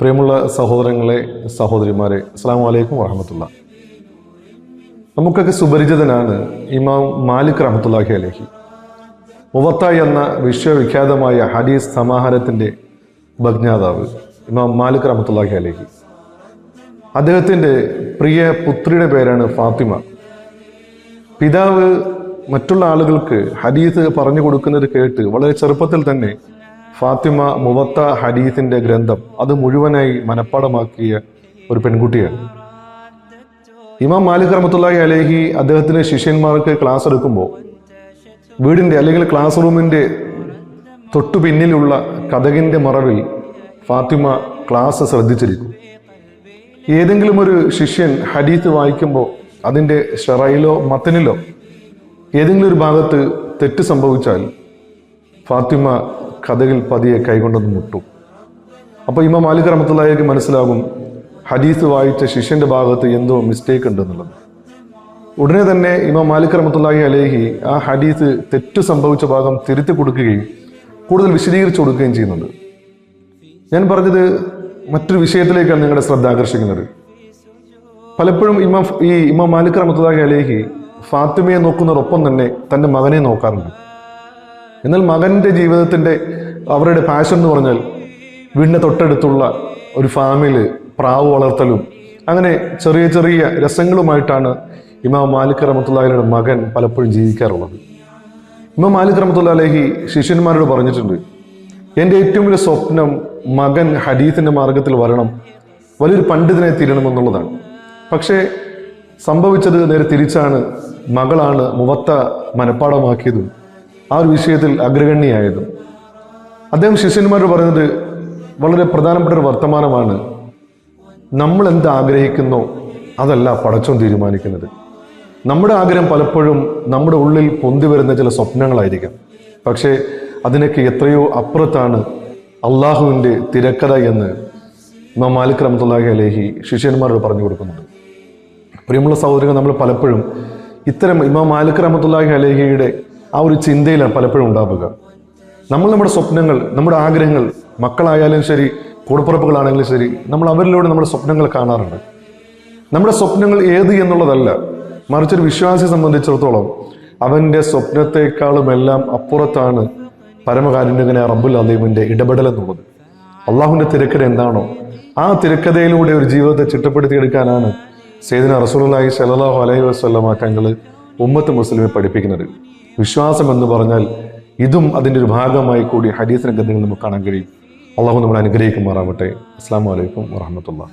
പ്രിയമുള്ള സഹോദരങ്ങളെ സഹോദരിമാരെ അസ്സാം വലൈക്കും വറഹമത്തുള്ള. നമുക്കൊക്കെ സുപരിചിതനാണ് ഇമാം മാലിക് റഹമത്തുല്ലാഹി അലഹി. മുവത്ത എന്ന വിശ്വവിഖ്യാതമായ ഹദീസ് സമാഹാരത്തിന്റെ ഭജ്ഞാതാവ് ഇമാം മാലിക് റഹമത്തുല്ലാഹി അലഹി. അദ്ദേഹത്തിന്റെ പ്രിയ പുത്രിയുടെ പേരാണ് ഫാത്തിമ. പിതാവ് മറ്റുള്ള ആളുകൾക്ക് ഹദീസ് പറഞ്ഞു കൊടുക്കുന്നത് കേട്ട് വളരെ ചെറുപ്പത്തിൽ തന്നെ ഫാത്തിമ മുവത്ത ഹദീസിന്റെ ഗ്രന്ഥം അത് മുഴുവനായി മനഃപ്പാടമാക്കിയ ഒരു പെൺകുട്ടിയാണ്. ഇമാം മാലിക് റഹമത്തുള്ളാഹി അലേഹി അദ്ദേഹത്തിന് ശിഷ്യന്മാർക്ക് ക്ലാസ് എടുക്കുമ്പോൾ വീടിന്റെ അല്ലെങ്കിൽ ക്ലാസ് റൂമിന്റെ തൊട്ടു പിന്നിലുള്ള കഥകിന്റെ മറവിൽ ഫാത്തിമ ക്ലാസ് ശ്രദ്ധിച്ചിരിക്കും. ഏതെങ്കിലും ഒരു ശിഷ്യൻ ഹദീത്ത് വായിക്കുമ്പോൾ അതിന്റെ ഷെറയിലോ മത്തനിലോ ഏതെങ്കിലും ഒരു ഭാഗത്ത് തെറ്റ് സംഭവിച്ചാൽ ഫാത്തിമ കഥകിൽ പതിയെ കൈകൊണ്ടെന്ന് മുട്ടും. അപ്പോൾ ഇമാം മാലിക് റഹമത്തുള്ളാഹിക്ക് മനസ്സിലാകും ഹദീസ് വായിച്ച ശിഷ്യന്റെ ഭാഗത്ത് എന്തോ മിസ്റ്റേക്ക് ഉണ്ട് എന്നുള്ളത് ഉടനെ തന്നെ ഇമാം മാലിക് റഹമത്തുള്ളാഹി അലേഹി ആ ഹദീസ് തെറ്റു സംഭവിച്ച ഭാഗം തിരുത്തി കൊടുക്കുകയും കൂടുതൽ വിശദീകരിച്ചു കൊടുക്കുകയും ചെയ്യുന്നുണ്ട്. ഞാൻ പറഞ്ഞത് മറ്റൊരു വിഷയത്തിലേക്കാണ് നിങ്ങളുടെ ശ്രദ്ധ ആകർഷിക്കുന്നത്. പലപ്പോഴും ഇമാം ഈ ഇമാം മാലിക് റഹമത്തുള്ളാഹി അലേഹി ഫാത്തിമയെ നോക്കുന്നതോടൊപ്പം തന്നെ തന്റെ മകനെ നോക്കാറുണ്ട്. എന്നാൽ മകന്റെ ജീവിതത്തിന്റെ അവരുടെ പാഷൻ എന്ന് പറഞ്ഞാൽ വീടിന്റെ തൊട്ടടുത്തുള്ള ഒരു ഫാമിൽ പ്രാവ് വളർത്തലും അങ്ങനെ ചെറിയ ചെറിയ രസങ്ങളുമായിട്ടാണ് ഇമാം മാലിക് റഹമത്തുല്ലാഹിയുടെ മകൻ പലപ്പോഴും ജീവിക്കാറുള്ളത്. ഇമാം മാലിക് റഹമത്തുള്ള അലഹി ശിഷ്യന്മാരോട് പറഞ്ഞിട്ടുണ്ട് എന്റെ ഏറ്റവും വലിയ സ്വപ്നം മകൻ ഹരീഫിന്റെ മാർഗത്തിൽ വരണം വലിയൊരു പണ്ഡിതനെ തീരണമെന്നുള്ളതാണ് പക്ഷേ സംഭവിച്ചത് നേരെ തിരിച്ചാണ് മകളാണ് മുവത്ത മനഃപ്പാടമാക്കിയതും ആ ഒരു വിഷയത്തിൽ അഗ്രഗണ്യായതും അദ്ദേഹം ശിഷ്യന്മാരോട് പറഞ്ഞത് വളരെ പ്രധാനപ്പെട്ട ഒരു വർത്തമാനമാണ്. നമ്മൾ എന്ത് ആഗ്രഹിക്കുന്നോ അതല്ല പടച്ചോൻ തീരുമാനിക്കുന്നത്. നമ്മുടെ ആഗ്രഹം പലപ്പോഴും നമ്മുടെ ഉള്ളിൽ പൊന്തി വരുന്ന ചില സ്വപ്നങ്ങളായിരിക്കാം. പക്ഷേ അതിനൊക്കെ എത്രയോ അപ്പുറത്താണ് അള്ളാഹുവിന്റെ തിരക്കഥ എന്ന് ഇമാം മാലിക് റഹ്മത്തുള്ളാഹി അലേഹി ശിഷ്യന്മാരോട് പറഞ്ഞു കൊടുക്കുന്നുണ്ട് പ്രിയമുള്ള സഹോദരങ്ങൾ നമ്മൾ പലപ്പോഴും ഇത്തരം ഇമാം മാലിക് റഹ്മത്തുള്ളാഹി അലേഹിയുടെ ആ ഒരു ചിന്തയിലാണ് പലപ്പോഴും ഉണ്ടാവുക. നമ്മൾ നമ്മുടെ സ്വപ്നങ്ങൾ നമ്മുടെ ആഗ്രഹങ്ങൾ മക്കളായാലും ശരി കൂടപ്പുറപ്പുകളാണെങ്കിലും ശരി നമ്മൾ അവരിലൂടെ നമ്മുടെ സ്വപ്നങ്ങൾ കാണാറുണ്ട്. നമ്മുടെ സ്വപ്നങ്ങൾ ഏത് എന്നുള്ളതല്ല മറിച്ചൊരു വിശ്വാസിയെ സംബന്ധിച്ചിടത്തോളം അവന്റെ സ്വപ്നത്തെക്കാളും എല്ലാം അപ്പുറത്താണ് പരമകാരുണ്യകനെ റബ്ബുൽ അലീമിന്റെ ഇടപെടൽ എന്നുള്ളത്. അള്ളാഹുവിന്റെ തിരക്കഥ എന്താണോ ആ തിരക്കഥയിലൂടെ ഒരു ജീവിതത്തെ ചിട്ടപ്പെടുത്തിയെടുക്കാനാണ് സേദിന റസൂലുള്ളാഹി സലാഹു അലൈഹി വസ്ലമാക്കങ്ങൾ ഉമ്മത്ത് മുസ്ലിമെ പഠിപ്പിക്കുന്നത്. വിശ്വാസം എന്ന് പറഞ്ഞാൽ ഇതും അതിന്റെ ഒരു ഭാഗമായി കൂടി ഹരീസ് രംഗത്തിൽ നമുക്ക് കാണാൻ കഴിയും. അള്ളാഹു നമ്മളെ അനുഗ്രഹിക്കുമാറാവട്ടെ. അസ്സാം വലൈക്കും വാഹമത്തുള്ള